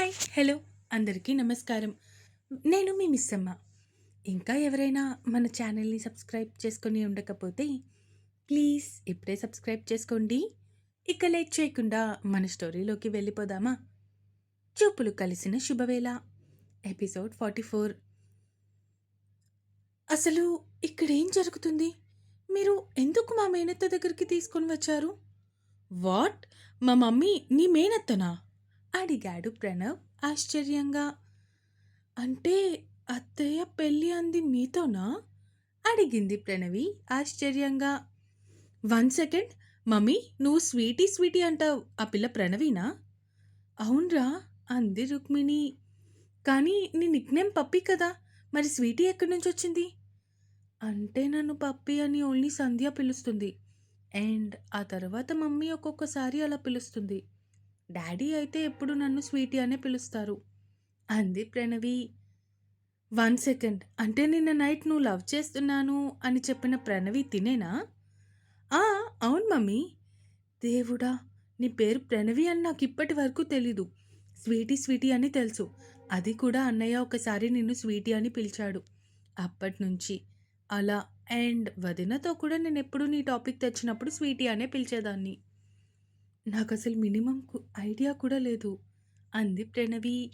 Hi hello అందరికీ నమస్కారం. నేను మీ మిస్ అమ్మ ఇంకా ఎవరైనా మన ఛానల్ని సబ్స్క్రైబ్ చేసుకొని ఉండకపోతే ప్లీజ్ ఇప్పుడే సబ్స్క్రైబ్ చేసుకోండి. ఇక లేట్ చేయకుండా మన స్టోరీలోకి వెళ్ళిపోదామా? చూపులు కలిసిన శుభవేళ. Episode forty four. అసలు ఇక్కడేం జరుగుతుంది? మీరు ఎందుకు మా మేనత్త దగ్గరికి తీసుకొని వచ్చారు? వాట్? మా మమ్మీ నీ మేనత్తనా? అడిగాడు ప్రణవ్ ఆశ్చర్యంగా. అంటే అత్తయ్య పెళ్ళి అంది మీతోనా? అడిగింది ప్రణవి ఆశ్చర్యంగా. వన్ సెకండ్ మమ్మీ నువ్వు స్వీటీ స్వీటీ అంటావు ఆ పిల్ల ప్రణవినా? అవునరా అంది రుక్మిణి. కానీ నీ నిక్నేమ్ పప్పి కదా మరి స్వీటీ ఎక్కడి నుంచి వచ్చింది? అంటే నన్ను పప్పి అని ఓన్లీ సంధ్య పిలుస్తుంది అండ్ ఆ తర్వాత మమ్మీ ఒక్కొక్కసారి అలా పిలుస్తుంది. డాడీ అయితే ఎప్పుడు నన్ను స్వీటీ అనే పిలుస్తారు? అంది ప్రణవి. One second. అంటే నిన్న నైట్ నువ్వు లవ్ చేస్తున్నాను అని చెప్పిన ప్రణవి తినేనా? ఆ అవును మమ్మీ. దేవుడా నీ పేరు ప్రణవి అని నాకు ఇప్పటి వరకు తెలీదు. స్వీటీ స్వీటీ అని తెలుసు. అది కూడా అన్నయ్య ఒకసారి నిన్ను స్వీటీ అని పిలిచాడు. అప్పటి నుంచి అలా అండ్ వదినతో కూడా నేను ఎప్పుడు నీ టాపిక్ తెచ్చినప్పుడు స్వీటీ అనే పిలిచేదాన్ని. నాకు అసలు మినిమం ఐడియా కూడా లేదు. అంది ప్రణవి.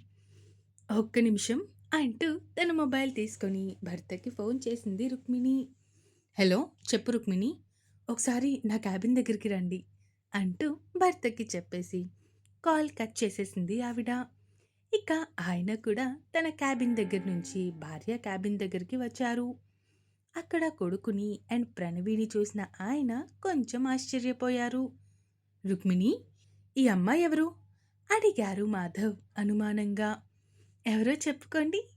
ఒక్క నిమిషం అంటూ తన మొబైల్ తీసుకొని భర్తకి ఫోన్ చేసింది రుక్మిణి. హలో చెప్పు రుక్మిణి. ఒకసారి నా క్యాబిన్ దగ్గరికి రండి అంటూ భర్తకి చెప్పేసి కాల్ కట్ చేసేసింది ఆవిడ. ఇక ఆయన కూడా తన క్యాబిన్ దగ్గర నుంచి భార్య క్యాబిన్ దగ్గరికి వచ్చారు. అక్కడ కొడుకుని అండ్ ప్రణవిని చూసిన ఆయన కొంచెం ఆశ్చర్యపోయారు. రుక్మిణి ఈ అమ్మాయి ఎవరు? అడిగారు మాధవ్ అనుమానంగా. ఎవరో చెప్పుకోండి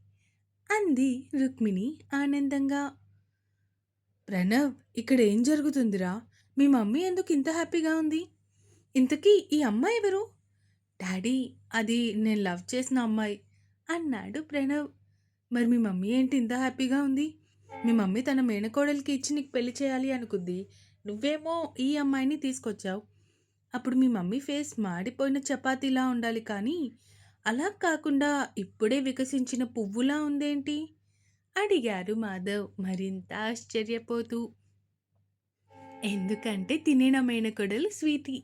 అంది రుక్మిణి ఆనందంగా. ప్రణవ్ ఇక్కడ ఏం జరుగుతుందిరా? మీ మమ్మీ ఎందుకు ఇంత హ్యాపీగా ఉంది? ఇంతకీ ఈ అమ్మాయి ఎవరు? డాడీ అది నేను లవ్ చేసిన అమ్మాయి అన్నాడు ప్రణవ్. మరి మీ మమ్మీ ఏంటి ఇంత హ్యాపీగా ఉంది? మీ మమ్మీ తన మేనకోడలికి ఇచ్చి నీకు పెళ్ళి చేయాలి అనుకుంది. నువ్వేమో ఈ అమ్మాయిని తీసుకొచ్చావు. అప్పుడు మీ మమ్మీ ఫేస్ మాడిపోయిన చపాతీలా ఉండాలి కానీ అలా కాకుండా ఇప్పుడే వికసించిన పువ్వులా ఉందేంటి? అడిగారు మాధవ్ మరింత ఆశ్చర్యపోతూ. ఎందుకంటే తినేన మేనకొడలు స్వీటీ?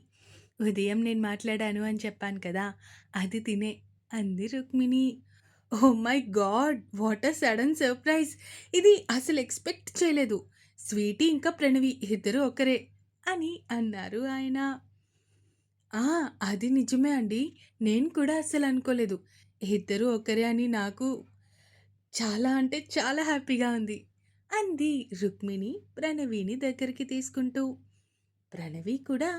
ఉదయం నేను మాట్లాడాను అని చెప్పాను కదా అది తినే అంది Rukmini. Oh my God! What a sudden surprise! ఇది అసలు ఎక్స్పెక్ట్ చేయలేదు. స్వీటీ ఇంకా ప్రణవి ఇద్దరు ఒకరే అని అన్నారు ఆయన. ఆ! అది నిజమే అండి. నేను కూడా అసలు అనుకోలేదు. ఇద్దరు ఒకరే అని నాకు చాలా అంటే చాలా హ్యాపీగా ఉంది. అంది రుక్మిణి ప్రణవిని దగ్గరికి తీసుకుంటూ. ప్రణవి కూడా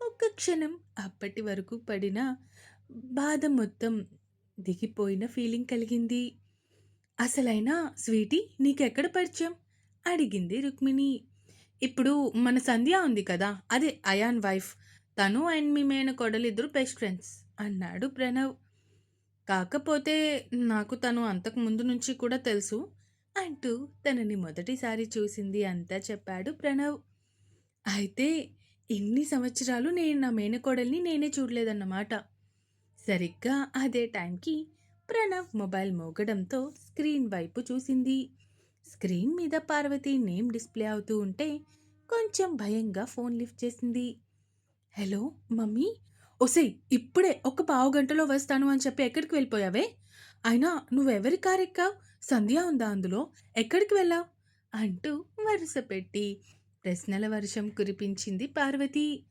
ఒక్క క్షణం అప్పటి వరకు పడిన బాధ మొత్తం దిగిపోయిన ఫీలింగ్ కలిగింది. అసలైనా స్వీటీ నీకెక్కడ పరిచయం? అడిగింది రుక్మిణి. ఇప్పుడు మన సంధ్య ఉంది కదా అదే అయాన్ వైఫ్. తను అండ్ మీ మేన కొడలిద్దరు బెస్ట్ ఫ్రెండ్స్ అన్నాడు ప్రణవ్. కాకపోతే నాకు తను అంతకు ముందు నుంచి కూడా తెలుసు. అంటూ తనని మొదటిసారి చూసింది అంతా చెప్పాడు ప్రణవ్. అయితే ఇన్ని సంవత్సరాలు నేను నా మేనకోడల్ని నేనే చూడలేదన్నమాట. సరిగ్గా అదే టైంకి ప్రణవ్ మొబైల్ మోగడంతో స్క్రీన్ వైపు చూసింది. స్క్రీన్ మీద పార్వతి నేమ్ డిస్ప్లే అవుతూ ఉంటే కొంచెం భయంగా ఫోన్ లిఫ్ట్ చేసింది. Hello mummy? ఒసే ఇప్పుడే ఒక పావు గంటలో వస్తాను అని చెప్పి ఎక్కడికి వెళ్ళిపోయావే? అయినా నువ్వెవరి కారు ఎక్కావు సంధ్య ఉందా అందులో? ఎక్కడికి వెళ్ళావు? అంటూ వరుస పెట్టి ప్రశ్నల వర్షం కురిపించింది పార్వతి.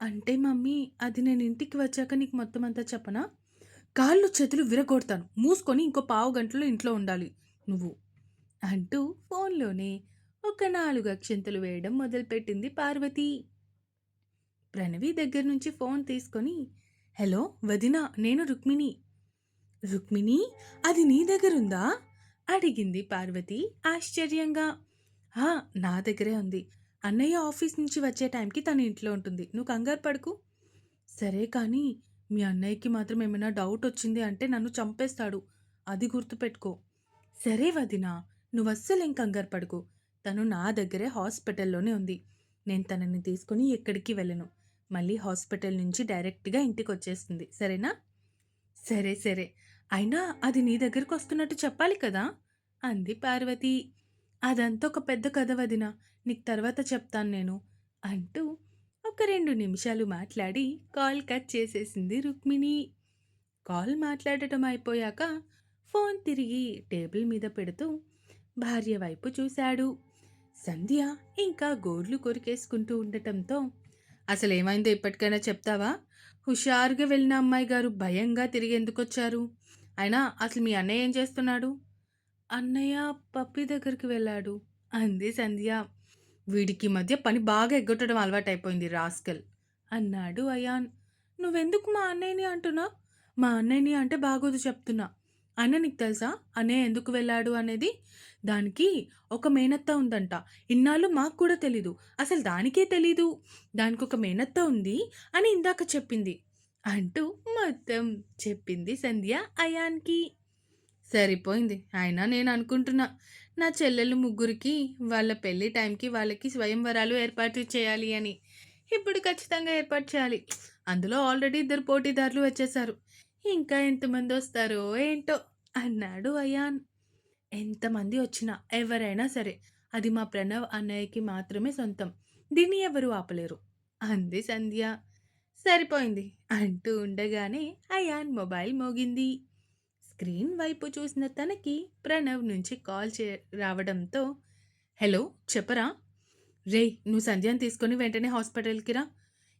అంటే మమ్మీ అది నేను ఇంటికి వచ్చాక నీకు మొత్తం అంతా చెప్పనా? కాళ్ళు చేతులు విరగొడతాను మూసుకొని ఇంకో పావు గంటలో ఇంట్లో ఉండాలి నువ్వు. అంటూ ఫోన్లోనే ఒక నాలుగు అక్షంతలు వేయడం మొదలుపెట్టింది పార్వతి. ప్రణవి దగ్గర నుంచి ఫోన్ తీసుకొని హలో వదినా నేను రుక్మిణి. రుక్మిణి అది నీ దగ్గరుందా? అడిగింది పార్వతి ఆశ్చర్యంగా. హా నా దగ్గరే ఉంది. అన్నయ్య ఆఫీస్ నుంచి వచ్చే టైంకి తన ఇంట్లో ఉంటుంది. నువ్వు కంగారు పడుకు. సరే కానీ మీ అన్నయ్యకి మాత్రం ఏమైనా డౌట్ వచ్చింది అంటే నన్ను చంపేస్తాడు. అది గుర్తుపెట్టుకో. సరే వదినా నువ్వు అస్సలు ఏం కంగారు పడుకు. తను నా దగ్గరే హాస్పిటల్లోనే ఉంది. నేను తనని తీసుకొని ఎక్కడికి వెళ్ళను. మళ్ళీ హాస్పిటల్ నుంచి డైరెక్ట్గా ఇంటికి వచ్చేస్తుంది సరేనా? సరే సరే. అయినా అది నీ దగ్గరకు వస్తున్నట్టు చెప్పాలి కదా? అంది పార్వతి. అదంతా ఒక పెద్ద కథ వదిన. నీకు తర్వాత చెప్తాను నేను అంటూ ఒక రెండు నిమిషాలు మాట్లాడి కాల్ కట్ చేసేసింది రుక్మిణి. కాల్ మాట్లాడటం అయిపోయాక ఫోన్ తిరిగి టేబుల్ మీద పెడుతూ భార్య వైపు చూశాడు. సంధ్య ఇంకా గోర్లు కొరికేసుకుంటూ ఉండటంతో అసలు ఏమైందో ఇప్పటికైనా చెప్తావా? హుషారుగా వెళ్ళిన అమ్మాయి గారు భయంగా తిరిగి ఎందుకొచ్చారు? అయినా అసలు మీ అన్నయ్య ఏం చేస్తున్నాడు? అన్నయ్య పప్పి దగ్గరికి వెళ్ళాడు. అంది సంధ్య. వీడికి మధ్య పని బాగా ఎగ్గొట్టడం అలవాటైపోయింది రాస్కల్ అన్నాడు అయాన్. నువ్వెందుకు మా అన్నయ్యని అంటున్నా మా అన్నయ్యని అంటే బాగోదు చెప్తున్నా. అన్న నీకు తెలుసా? అన్నయ్య ఎందుకు వెళ్ళాడు అనేది? దానికి ఒక మేనత్త ఉందంట. ఇన్నాళ్ళు మాకు కూడా తెలీదు. అసలు దానికే తెలీదు. దానికి ఒక మేనత్త ఉంది అని ఇందాక చెప్పింది. అంటూ మొత్తం చెప్పింది సంధ్య అయాన్కి. సరిపోయింది. అయినా నేను అనుకుంటున్నా నా చెల్లెలు ముగ్గురికి వాళ్ళ పెళ్ళి టైంకి వాళ్ళకి స్వయంవరాలు ఏర్పాటు చేయాలి అని. ఇప్పుడు ఖచ్చితంగా ఏర్పాటు చేయాలి. అందులో ఆల్రెడీ ఇద్దరు పోటీదారులు వచ్చేసారు ఇంకా ఎంతమంది వస్తారో ఏంటో అన్నాడు అయాన్. ఎంతమంది వచ్చినా ఎవరైనా సరే అది మా ప్రణవ్ అన్నయ్యకి మాత్రమే సొంతం. దీన్ని ఎవరు ఆపలేరు. అంది సంధ్య. సరిపోయింది అంటూ ఉండగానే అయాన్ మొబైల్ మోగింది. స్క్రీన్ వైపు చూసిన తనకి ప్రణవ్ నుంచి కాల్ చే రావడంతో హలో చెప్పరా? రే నువ్వు సంధ్యను తీసుకొని వెంటనే హాస్పిటల్కి రా.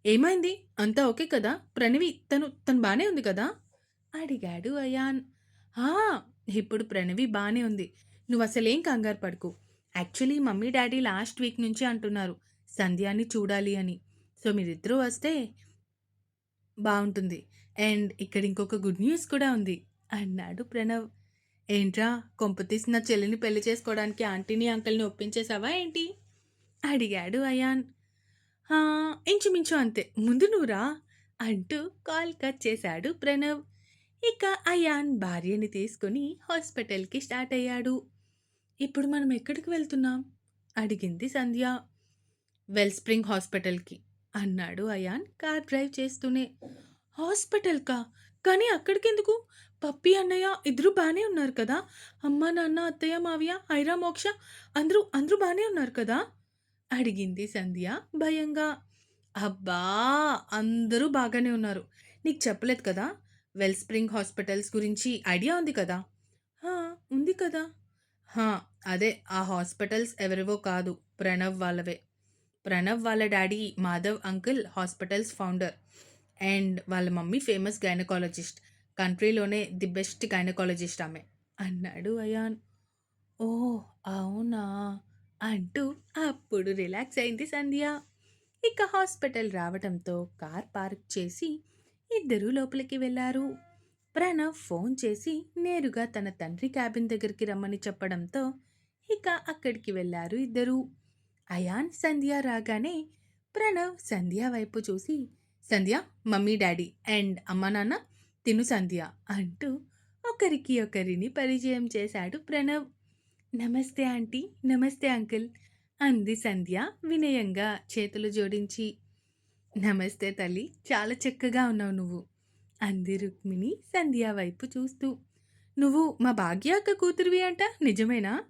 ఏమైంది? అంతా ఓకే కదా? ప్రణవి తను తను బాగానే ఉంది కదా? అడిగాడు అయాన్. ఇప్పుడు ప్రణవి బాగానే ఉంది. నువ్వు అసలేం కంగారు పడుకు. Actually mummy daddy last week నుంచి అంటున్నారు. సంధ్యాని చూడాలి అని. సో మీరిద్దరూ వస్తే బాగుంటుంది అండ్ ఇక్కడ ఇంకొక గుడ్ న్యూస్ కూడా ఉంది అన్నాడు ప్రణవ్. ఏంట్రా కొంపతీసి నా చెల్లిని పెళ్ళి చేసుకోవడానికి ఆంటీని అంకల్ని ఒప్పించేసావా ఏంటి? అడిగాడు అయాన్. ఇంచుమించు అంతే. ముందు నువ్వురా అంటూ కాల్ కట్ చేశాడు ప్రణవ్. ఇక అయాన్ భార్యని తీసుకుని హాస్పిటల్కి స్టార్ట్ అయ్యాడు. ఇప్పుడు మనం ఎక్కడికి వెళ్తున్నాం? అడిగింది సంధ్య. వెల్ స్ప్రింగ్ హాస్పిటల్కి అన్నాడు అయాన్ కార్ డ్రైవ్ చేస్తూనే. హాస్పిటల్కా కానీ అక్కడికెందుకు? పప్పి అన్నయ్య ఇద్దరు బాగానే ఉన్నారు కదా? అమ్మ నాన్న అత్తయ్య మావయ్య ఐరా మోక్ష అందరూ అందరూ బాగానే ఉన్నారు కదా? అడిగింది సంధ్య భయంగా. అబ్బా! అందరూ బాగానే ఉన్నారు. నీకు చెప్పలేదు కదా? వెల్ స్ప్రింగ్ హాస్పిటల్స్ గురించి ఐడియా ఉంది కదా? ఉంది కదా? "హా, అదే ఆ హాస్పిటల్స్ ఎవరివో కాదు ప్రణవ్ వాళ్ళవే. ప్రణవ్ వాళ్ళ daddy Madhav uncle hospitals founder. And వాళ్ళ మమ్మీ ఫేమస్ గైనకాలజిస్ట్. కంట్రీలోనే ది బెస్ట్ గైనకాలజిస్ట్ ఆమె. అన్నాడు అయాన్. ఓ అవునా? అంటూ అప్పుడు రిలాక్స్ అయింది సంధ్య. ఇక హాస్పిటల్ రావడంతో కార్ పార్క్ చేసి ఇద్దరూ లోపలికి వెళ్ళారు ప్రణవ్ ఫోన్ చేసి నేరుగా తన తండ్రి క్యాబిన్ దగ్గరికి రమ్మని చెప్పడంతో ఇక అక్కడికి వెళ్ళారు ఇద్దరు. అయాన్ సంధ్య రాగానే ప్రణవ్ సంధ్య వైపు చూసి సంధ్య మమ్మీ డాడీ అండ్ అమ్మ నాన్న తిను సంధ్య అంటూ ఒకరికి ఒకరిని పరిచయం చేశాడు ప్రణవ్. నమస్తే ఆంటీ నమస్తే అంకుల్ అంది సంధ్య వినయంగా చేతులు జోడించి. నమస్తే తల్లి. చాలా చక్కగా ఉన్నావు నువ్వు. అంది రుక్మిణి సంధ్య వైపు చూస్తూ. నువ్వు మా భాగ్య అక్క కూతురువి అంట? నిజమేనా?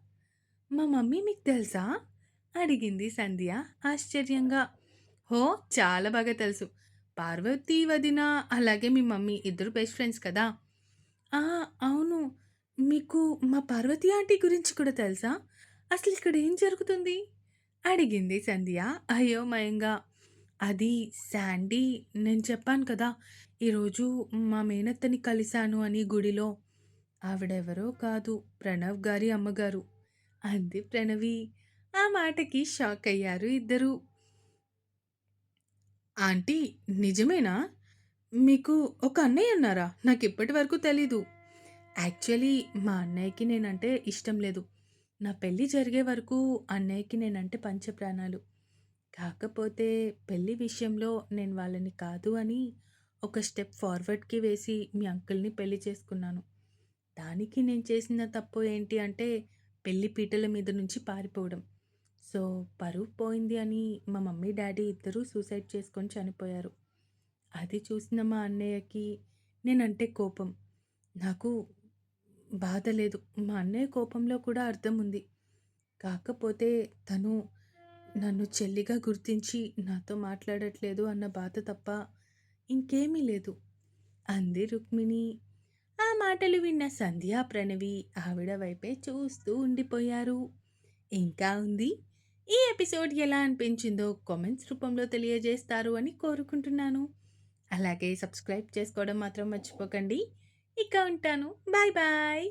మా మమ్మీ మీకు తెలుసా? అడిగింది సంధ్య ఆశ్చర్యంగా. హో చాలా బాగా తెలుసు. పార్వతి వదిన అలాగే మీ మమ్మీ ఇద్దరు బెస్ట్ ఫ్రెండ్స్ కదా? ఆ అవును. మీకు మా పార్వతి ఆంటీ గురించి కూడా తెలుసా? అసలు ఇక్కడ ఏం జరుగుతుంది? అడిగింది సంధ్య అయోమయంగా. అది శాండీ నేను చెప్పాను కదా ఈరోజు మా మేనత్తని కలిశాను అని గుడిలో. ఆవిడెవరో కాదు ప్రణవ్ గారి అమ్మగారు. అంది ప్రణవి. ఆ మాటకి షాక్ అయ్యారు ఇద్దరు. ఆంటీ నిజమేనా? మీకు ఒక అన్నయ్య అన్నారా నాకు ఇప్పటి వరకు తెలీదు. యాక్చువల్లీ మా అన్నయ్యకి నేనంటే ఇష్టం లేదు. నా పెళ్ళి జరిగే వరకు అన్నయ్యకి నేనంటే పంచప్రాణాలు. కాకపోతే పెళ్ళి విషయంలో నేను వాళ్ళని కాదు అని ఒక స్టెప్ ఫార్వర్డ్కి వేసి మీ అంకుల్ని పెళ్ళి చేసుకున్నాను దానికి నేను చేసిన తప్పు ఏంటి అంటే పెళ్ళి పీటల మీద నుంచి పారిపోవడం సో పరువు పోయింది అని మా మమ్మీ డాడీ ఇద్దరూ సూసైడ్ చేసుకొని చనిపోయారు అది చూసిన మా అన్నయ్యకి నేనంటే కోపం నాకు బాధ లేదు. మా అన్నయ్య కోపంలో కూడా అర్థం ఉంది. కాకపోతే తను నన్ను చెల్లిగా గుర్తించి నాతో మాట్లాడట్లేదు అన్న బాధ తప్ప ఇంకేమీ లేదు. అంది రుక్మిణి. ఆ మాటలు విన్న సంధ్య, ప్రణవి ఆవిడ వైపే చూస్తూ ఉండిపోయారు. ఇంకా ఉంది. ఈ ఎపిసోడ్ ఎలా అనిపించిందో కామెంట్స్ రూపంలో తెలియజేస్తారు అని కోరుకుంటున్నాను. అలాగే సబ్స్క్రైబ్ చేసుకోవడం మాత్రం మర్చిపోకండి. ఇక ఉంటాను. Bye bye.